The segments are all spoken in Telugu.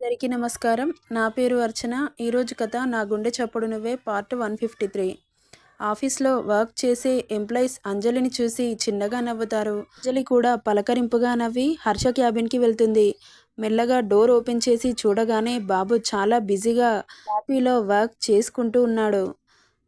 అందరికీ నమస్కారం. నా పేరు అర్చన. ఈరోజు కథ నా గుండె చప్పుడు నువ్వే పార్ట్ వన్ ఫిఫ్టీ త్రీ. ఆఫీస్లో వర్క్ చేసే ఎంప్లాయీస్ అంజలిని చూసి చిన్నగా నవ్వుతారు. అంజలి కూడా పలకరింపుగా నవ్వి హర్ష క్యాబిన్కి వెళ్తుంది. మెల్లగా డోర్ ఓపెన్ చేసి చూడగానే బాబు చాలా బిజీగా కాపీలో వర్క్ చేసుకుంటూ ఉన్నాడు.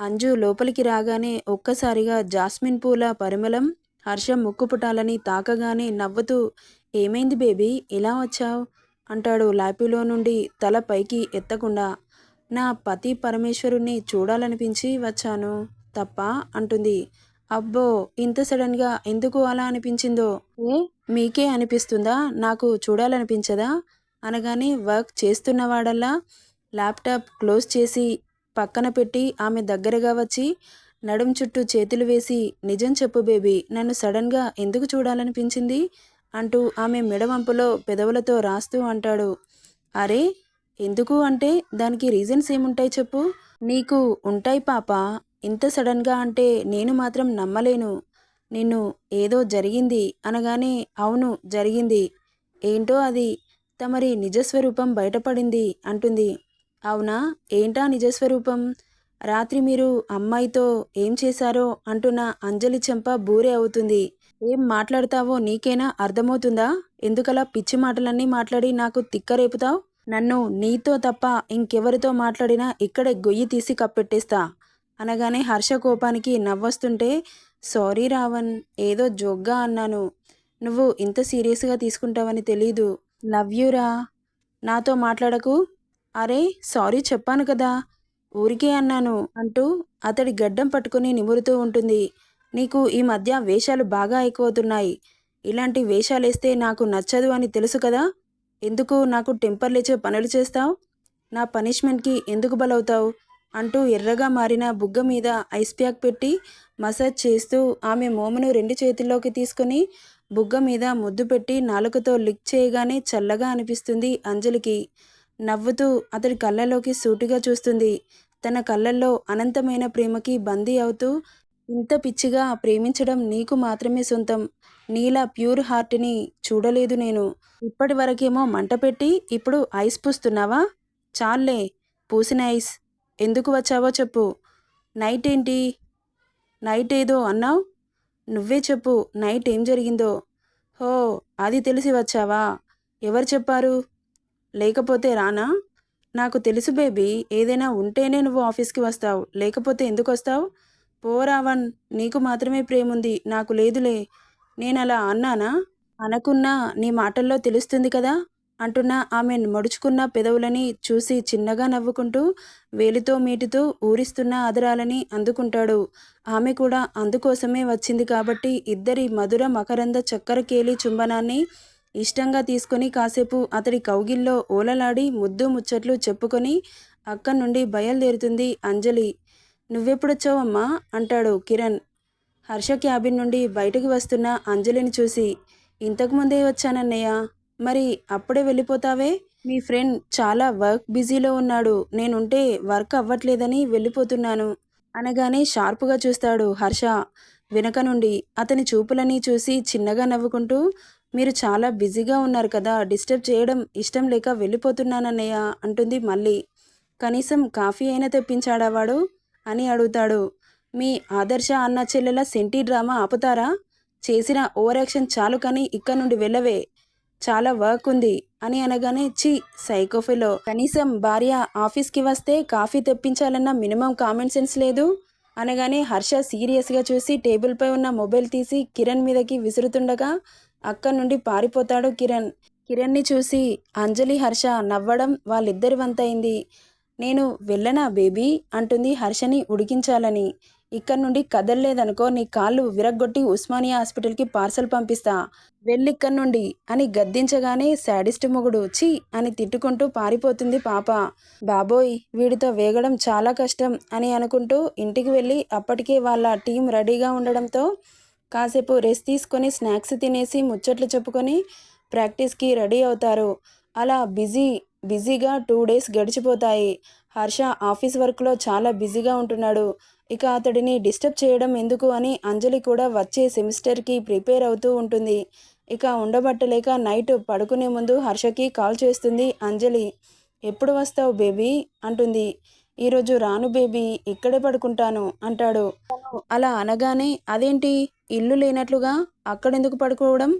అంజు లోపలికి రాగానే ఒక్కసారిగా జాస్మిన్ పూల పరిమళం హర్ష ముక్కుపుటాలని తాకగానే నవ్వుతూ ఏమైంది బేబీ? ఇలా వచ్చావు? అంటాడు లాపీలో నుండి తల పైకి ఎత్తకుండా. నా పతి పరమేశ్వరుణ్ణి చూడాలనిపించి వచ్చాను. తప్ప? అంటుంది. అబ్బో ఇంత సడన్గా ఎందుకు అలా అనిపించిందో? ఏ? మీకే అనిపిస్తుందా? నాకు చూడాలనిపించదా? అనగానే వర్క్ చేస్తున్నవాడల్లా ల్యాప్టాప్ క్లోజ్ చేసి పక్కన పెట్టి ఆమె దగ్గరగా వచ్చి నడుం చుట్టూ చేతులు వేసి నిజం చెప్పు బేబీ నన్ను సడన్గా ఎందుకు చూడాలనిపించింది? అంటూ ఆమె మెడవంపులో పెదవులతో రాస్తూ అంటాడు. అరే ఎందుకు అంటే దానికి రీజన్స్ ఏముంటాయి చెప్పు? నీకు ఉంటాయి పాప ఇంత సడన్గా అంటే నేను మాత్రం నమ్మలేను. నిన్ను ఏదో జరిగింది అనగానే అవును జరిగింది. ఏంటో అది? తమరి నిజస్వరూపం బయటపడింది అంటుంది. అవునా? ఏంటా నిజస్వరూపం? రాత్రి మీరు అమ్మాయితో ఏం చేశారో అంటున్న అంజలి చెంప బూరే అవుతుంది. ఏం మాట్లాడతావో నీకేనా అర్థమవుతుందా? ఎందుకలా పిచ్చి మాటలన్నీ మాట్లాడి నాకు తిక్కరేపుతావు? నన్ను నీతో తప్ప ఇంకెవరితో మాట్లాడినా ఇక్కడే గొయ్యి తీసి కప్పెట్టేస్తా. అనగానే హర్ష కోపానికి నవ్వొస్తుంటే సారీ రావణ్ ఏదో జోగ్గా అన్నాను. నువ్వు ఇంత సీరియస్గా తీసుకుంటావని తెలీదు. లవ్ యూరా నాతో మాట్లాడకు. అరే సారీ చెప్పాను కదా. ఊరికే అన్నాను అంటూ అతడి గడ్డం పట్టుకుని నిమురుతూ ఉంటుంది. నీకు ఈ మధ్య వేషాలు బాగా ఎక్కువవుతున్నాయి. ఇలాంటి వేషాలేస్తే నాకు నచ్చదు అని తెలుసు కదా. ఎందుకు నాకు టెంపర్ లేచే పనులు చేస్తావు? నా పనిష్మెంట్కి ఎందుకు బలవుతావు? అంటూ ఎర్రగా మారిన బుగ్గ మీద ఐస్ ప్యాక్ పెట్టి మసాజ్ చేస్తూ ఆమె మోమును రెండు చేతుల్లోకి తీసుకొని బుగ్గ మీద ముద్దు పెట్టి నాలుకతో లిక్ చేయగానే చల్లగా అనిపిస్తుంది అంజలికి. నవ్వుతూ అతడి కళ్ళలోకి సూటిగా చూస్తుంది. తన కళ్ళల్లో అనంతమైన ప్రేమకి బందీ అవుతూ ఇంత పిచ్చిగా ప్రేమించడం నీకు మాత్రమే సొంతం. నీలా ప్యూర్ హార్ట్ని చూడలేదు నేను. ఇప్పటి వరకేమో మంట పెట్టి ఇప్పుడు ఐస్ పూస్తున్నావా? చాలే పూసిన ఐస్. ఎందుకు వచ్చావో చెప్పు. నైట్ ఏంటి నైట్ ఏదో అన్నావు? నువ్వే చెప్పు నైట్ ఏం జరిగిందో. హో అది తెలిసి వచ్చావా? ఎవరు చెప్పారు? లేకపోతే రానా? నాకు తెలుసు బేబీ ఏదైనా ఉంటేనే నువ్వు ఆఫీస్కి వస్తావు. లేకపోతే ఎందుకు వస్తావు పోరావన్ నీకు మాత్రమే ప్రేముంది నాకు లేదులే. నేను అలా అన్నానా? అనకున్నా నీ మాటల్లో తెలుస్తుంది కదా? అంటున్న ఆమె మడుచుకున్న పెదవులని చూసి చిన్నగా నవ్వుకుంటూ వేలితో మీటితో ఊరిస్తున్న అదరాలని అందుకుంటాడు. ఆమె కూడా అందుకోసమే వచ్చింది కాబట్టి ఇద్దరి మధుర మకరంద చక్కెర కేలి చుంబనాన్ని ఇష్టంగా తీసుకొని కాసేపు అతడి కౌగిల్లో ఓలలాడి ముద్దు ముచ్చట్లు చెప్పుకొని అక్కడి నుండి బయలుదేరుతుంది అంజలి. నువ్వెప్పుడొచ్చావమ్మా? అంటాడు కిరణ్. హర్ష క్యాబిన్ నుండి బయటకు వస్తున్న అంజలిని చూసి ఇంతకుముందే వచ్చానన్నయ్య. మరి అప్పుడే వెళ్ళిపోతావే? మీ ఫ్రెండ్ చాలా వర్క్ బిజీలో ఉన్నాడు. నేనుంటే వర్క్ అవ్వట్లేదని వెళ్ళిపోతున్నాను. అనగానే షార్పుగా చూస్తాడు హర్ష. వెనక నుండి అతని చూపులని చూసి చిన్నగా నవ్వుకుంటూ మీరు చాలా బిజీగా ఉన్నారు కదా. డిస్టర్బ్ చేయడం ఇష్టం లేక వెళ్ళిపోతున్నానన్నయ్య అంటుంది మళ్ళీ. కనీసం కాఫీ అయినా తెప్పించాడా వాడు? అని అడుగుతాడు. మీ ఆదర్శ అన్న చెల్లెల సెంటీ డ్రామా ఆపుతారా? చేసిన ఓవర్ యాక్షన్ చాలు కానీ ఇక్కడ నుండి వెళ్ళవే. చాలా వర్క్ ఉంది అని అనగానే చి సైకోఫిలో కనీసం భార్య ఆఫీస్కి వస్తే కాఫీ తెప్పించాలన్న మినిమం కామన్ సెన్స్ లేదు? అనగానే హర్ష సీరియస్గా చూసి టేబుల్పై ఉన్న మొబైల్ తీసి కిరణ్ మీదకి విసురుతుండగా అక్కడి నుండి పారిపోతాడు కిరణ్. కిరణ్ని చూసి అంజలి హర్ష నవ్వడం వాళ్ళిద్దరి వంతైంది నేను వెళ్ళనా బేబీ? అంటుంది హర్షని ఉడికించాలని. ఇక్కడ నుండి కదల్లేదనుకో నీ కాళ్ళు విరగ్గొట్టి ఉస్మానియా హాస్పిటల్కి పార్సల్ పంపిస్తా. వెళ్ళిక్కడి నుండి అని గద్దించగానే శాడిస్ట్ మొగుడు ఛీ అని తిట్టుకుంటూ పారిపోతుంది పాప. బాబోయ్ వీడితో వేగడం చాలా కష్టం అని అనుకుంటూ ఇంటికి వెళ్ళి అప్పటికే వాళ్ళ టీం రెడీగా ఉండడంతో కాసేపు రెస్ట్ తీసుకొని స్నాక్స్ తినేసి ముచ్చట్లు చెప్పుకొని ప్రాక్టీస్కి రెడీ అవుతారు. అలా బిజీ బిజీగా టూ డేస్ గడిచిపోతాయి. హర్ష ఆఫీస్ వర్క్లో చాలా బిజీగా ఉంటున్నాడు. ఇక అతడిని డిస్టర్బ్ చేయడం ఎందుకు అని అంజలి కూడా వచ్చే సెమిస్టర్కి ప్రిపేర్ అవుతూ ఉంటుంది. ఇక ఉండబట్టలేక నైట్ పడుకునే ముందు హర్షకి కాల్ చేస్తుంది అంజలి. ఎప్పుడు వస్తావు బేబీ? అంటుంది. ఈరోజు రాను బేబీ ఇక్కడే పడుకుంటాను అంటాడు. అలా అనగానే అదేంటి? ఇల్లు లేనట్లుగా? అక్కడెందుకు పడుకోవడం?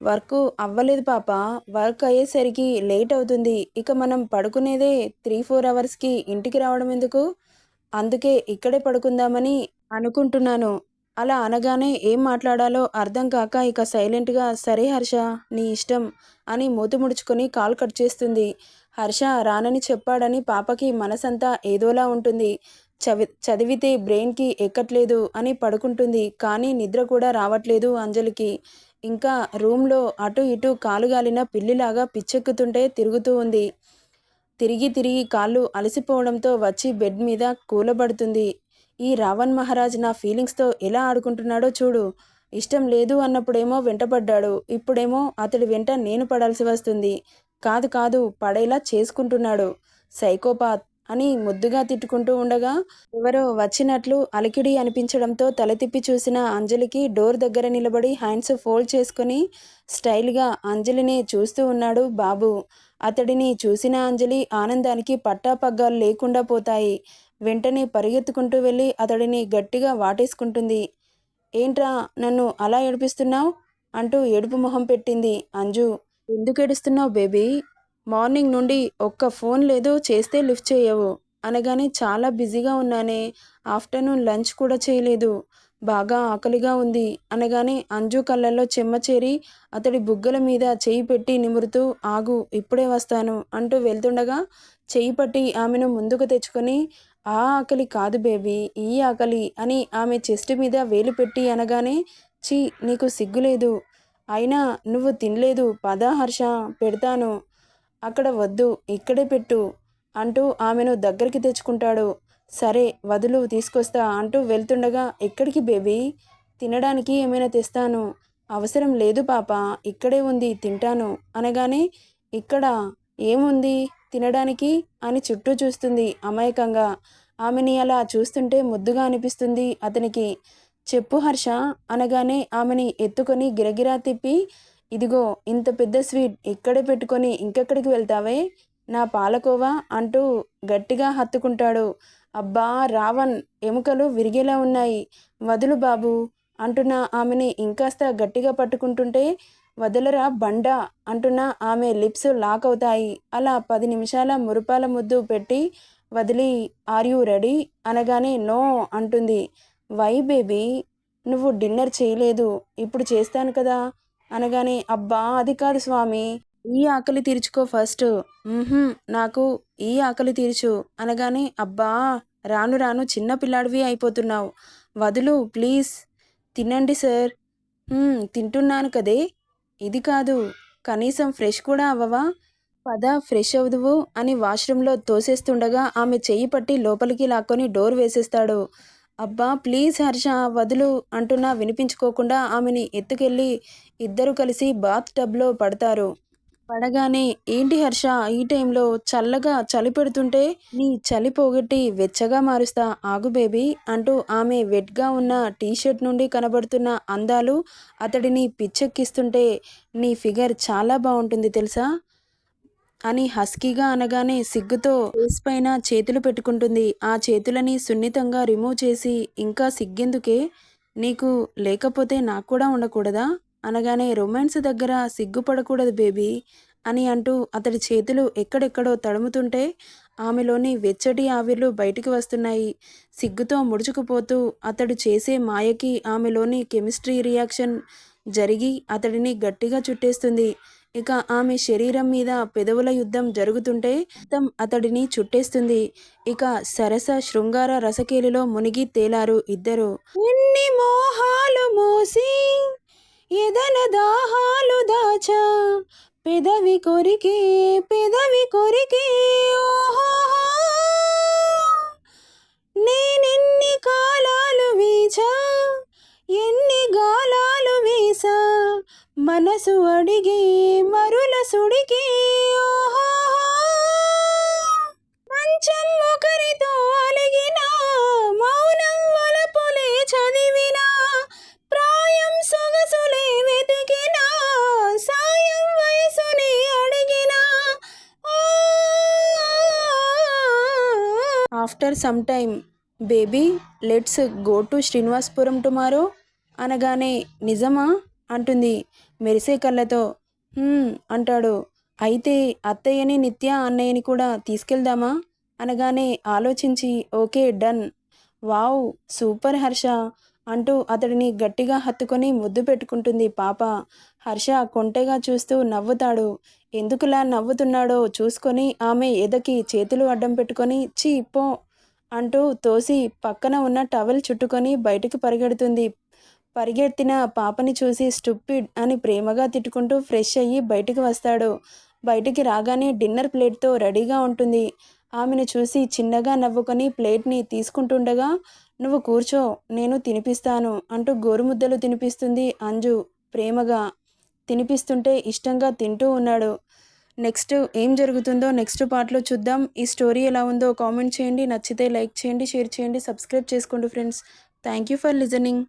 వర్క్ అవ్వలేదు పాప. వర్క్ అయ్యేసరికి లేట్ అవుతుంది. ఇక మనం పడుకునేదే త్రీ ఫోర్ అవర్స్కి ఇంటికి రావడం ఎందుకు? అందుకే ఇక్కడే పడుకుందామని అనుకుంటున్నాను. అలా అనగానే ఏం మాట్లాడాలో అర్థం కాక ఇక సైలెంట్గా సరే హర్ష నీ ఇష్టం అని మూతి ముడుచుకొని కాల్ కట్ చేస్తుంది. హర్ష రానని చెప్పాడని పాపకి మనసంతా ఏదోలా ఉంటుంది. చవి చదివితే బ్రెయిన్కి ఎక్కట్లేదు అని పడుకుంటుంది. కానీ నిద్ర కూడా రావట్లేదు అంజలికి. ఇంకా రూమ్లో అటు ఇటు కాలుగాలిన పిల్లిలాగా పిచ్చెక్కుతుంటే తిరుగుతూ ఉంది. తిరిగి తిరిగి కాళ్ళు అలసిపోవడంతో వచ్చి బెడ్ మీద కూలబడుతుంది. ఈ రావణ్ మహారాజ్ నా ఫీలింగ్స్తో ఎలా ఆడుకుంటున్నాడో చూడు. ఇష్టం లేదు అన్నప్పుడేమో వెంటపడ్డాడు. ఇప్పుడేమో అతడి వెంట నేను పడాల్సి వస్తుంది. కాదు కాదు పడేలా చేసుకుంటున్నాడు. సైకోపాత్ అని ముద్దుగా తిట్టుకుంటూ ఉండగా ఎవరో వచ్చినట్లు అలికిడి అనిపించడంతో తల తిప్పి చూసిన అంజలికి డోర్ దగ్గర నిలబడి హ్యాండ్స్ ఫోల్డ్ చేసుకుని స్టైల్గా అంజలిని చూస్తూ ఉన్నాడు బాబు. అతడిని చూసిన అంజలి ఆనందానికి పట్టాపగ్గాలు లేకుండా పోతాయి. వెంటనే పరిగెత్తుకుంటూ వెళ్ళి అతడిని గట్టిగా వాటేసుకుంటుంది. ఏంట్రా నన్ను అలా ఏడిపిస్తున్నావు? అంటూ ఏడుపు మొహం పెట్టింది అంజు. ఎందుకు ఏడుస్తున్నావు బేబీ? మార్నింగ్ నుండి ఒక్క ఫోన్ లేదు చేస్తే లిఫ్ట్ చేయవు. అనగానే చాలా బిజీగా ఉన్నానే. ఆఫ్టర్నూన్ లంచ్ కూడా చేయలేదు. బాగా ఆకలిగా ఉంది. అనగానే అంజు కళ్ళల్లో చెమ్మ చేరి అతడి బుగ్గల మీద చేయి పెట్టి నిమురుతూ ఆగు ఇప్పుడే వస్తాను అంటూ వెళ్తుండగా చేయి పట్టి ఆమెను ముందుకు తెచ్చుకొని ఆ ఆకలి కాదు బేబీ ఈ ఆకలి అని ఆమె చెస్ట్ మీద వేలు పెట్టి అనగానే చీ నీకు సిగ్గులేదు. అయినా నువ్వు తినలేదు. పద హర్ష పెడతాను అక్కడ వద్దు ఇక్కడే పెట్టు అంటూ ఆమెను దగ్గరికి తెచ్చుకుంటాడు. సరే వదులు తీసుకొస్తా అంటూ వెళ్తుండగా ఎక్కడికి బేబీ? తినడానికి ఏమైనా తెస్తాను. అవసరం లేదు పాప ఇక్కడే ఉంది తింటాను. అనగానే ఇక్కడ? ఏముంది? తినడానికి? అని చుట్టూ చూస్తుంది అమాయకంగా. ఆమెని అలా చూస్తుంటే ముద్దుగా అనిపిస్తుంది అతనికి. చెప్పు హర్ష అనగానే ఆమెని ఎత్తుకొని గిరగిరా తిప్పి ఇదిగో ఇంత పెద్ద స్వీట్ ఇక్కడే పెట్టుకొని ఇంకెక్కడికి వెళ్తావే? నా పాలకోవా అంటూ గట్టిగా హత్తుకుంటాడు. అబ్బా రావణ్ ఎముకలు విరిగేలా ఉన్నాయి. వదులు బాబు అంటున్న ఆమెని ఇంకాస్త గట్టిగా పట్టుకుంటుంటే వదలరా బండ అంటున్న ఆమె లిప్స్ లాక్ అవుతాయి. అలా పది నిమిషాల మురుపాల ముద్దు పెట్టి వదిలి ఆర్ యూ రెడీ? అనగానే నో అంటుంది. వై బేబీ నువ్వు డిన్నర్ చేయలేదు. ఇప్పుడు చేస్తాను కదా? అనగానే అబ్బా అది కాదు స్వామి ఈ ఆకలి తీర్చుకో ఫస్ట్. నాకు ఈ ఆకలి తీర్చు. అనగానే అబ్బా రాను రాను చిన్న పిల్లాడివి అయిపోతున్నావు. వదులు ప్లీజ్. తినండి సార్. తింటున్నాను కదే. ఇది కాదు. కనీసం ఫ్రెష్ కూడా అవ్వవా? పద ఫ్రెష్ అవుదువు అని వాష్రూంలో తోసేస్తుండగా ఆమె చెయ్యి పట్టి లోపలికి లాక్కొని డోర్ వేసేస్తాడు. అబ్బా ప్లీజ్ హర్ష వదులు అంటున్నా వినిపించుకోకుండా ఆమెని ఎత్తుకెళ్ళి ఇద్దరు కలిసి బాత్ టబ్లో పడతారు. పడగానే ఏంటి హర్ష ఈ టైంలో చల్లగా చలి పెడుతుంటే నీ చలి పోగొట్టి వెచ్చగా మారుస్తా ఆగు బేబీ అంటూ ఆమె వెట్గా ఉన్న టీషర్ట్ నుండి కనబడుతున్న అందాలు అతడిని పిచ్చెక్కిస్తుంటే నీ ఫిగర్ చాలా బాగుంటుంది తెలుసా? అని హస్కీగా అనగానే సిగ్గుతో ఫేస్ పైన చేతులు పెట్టుకుంటుంది. ఆ చేతులని సున్నితంగా రిమూవ్ చేసి ఇంకా సిగ్గెందుకే? నీకు లేకపోతే నాకు కూడా ఉండకూడదా? అనగానే రొమాన్స్ దగ్గర సిగ్గుపడకూడదు బేబీ అని అంటూ అతడి చేతులు ఎక్కడెక్కడో తడుముతుంటే ఆమెలోని వెచ్చటి ఆవిర్లు బయటికి వస్తున్నాయి. సిగ్గుతో ముడుచుకుపోతూ అతడు చేసే మాయకి ఆమెలోని కెమిస్ట్రీ రియాక్షన్ జరిగి అతడిని గట్టిగా చుట్టేస్తుంది. ఇక ఆమె శరీరం మీద పెదవుల యుద్ధం జరుగుతుంటే మొత్తం అతడిని చుట్టేస్తుంది. ఇక సరస శృంగార రసకేలిలో మునిగి తేలారు ఇద్దరు. ఎన్ని మోహాలు మోసి ఎదల దాహాలు దాచా. పెదవి కొరికే పెదవి కొరికే ఓహో మనసు అడిగి మరుల సుడికి మంచం ఒకరితో అలిగిన మౌనం వలపులే చదివిన ప్రాయం సొగసులే వెతికిన సాయం వయసుని అడిగిన after some time baby let's go to Srinivaspuram tomorrow అనగానే నిజమా? అంటుంది మెరిసే కళ్ళతో. అంటాడు. అయితే అత్తయ్యని నిత్య అన్నయ్యని కూడా తీసుకెళ్దామా? అనగానే ఆలోచించి okay done. Wow super Harsha అంటూ అతడిని గట్టిగా హత్తుకొని ముద్దు పెట్టుకుంటుంది పాప. హర్ష కొంటెగా చూస్తూ నవ్వుతాడు. ఎందుకులా నవ్వుతున్నాడో చూసుకొని ఆమె ఎదకి చేతులు అడ్డం పెట్టుకొని చీ పో అంటూ తోసి పక్కన ఉన్న టవల్ చుట్టుకొని బయటికి పరిగెడుతుంది పరిగెత్తిన పాపని చూసి స్టూపిడ్ అని ప్రేమగా తిట్టుకుంటూ ఫ్రెష్ అయ్యి బయటికి వస్తాడు. బయటికి రాగానే డిన్నర్ ప్లేట్తో రెడీగా ఉంటుంది. ఆమెను చూసి చిన్నగా నవ్వుకొని ప్లేట్ని తీసుకుంటుండగా నువ్వు కూర్చో నేను తినిపిస్తాను అంటూ గోరుముద్దలు తినిపిస్తుంది అంజు ప్రేమగా. తినిపిస్తుంటే ఇష్టంగా తింటూ ఉన్నాడు. నెక్స్ట్ ఏం జరుగుతుందో నెక్స్ట్ పార్ట్లో చూద్దాం. ఈ స్టోరీ ఎలా ఉందో కామెంట్ చేయండి. నచ్చితే లైక్ చేయండి షేర్ చేయండి సబ్స్క్రైబ్ చేసుకోండి friends. Thank you for listening.